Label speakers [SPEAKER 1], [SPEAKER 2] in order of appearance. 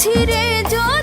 [SPEAKER 1] ছিড়ে জল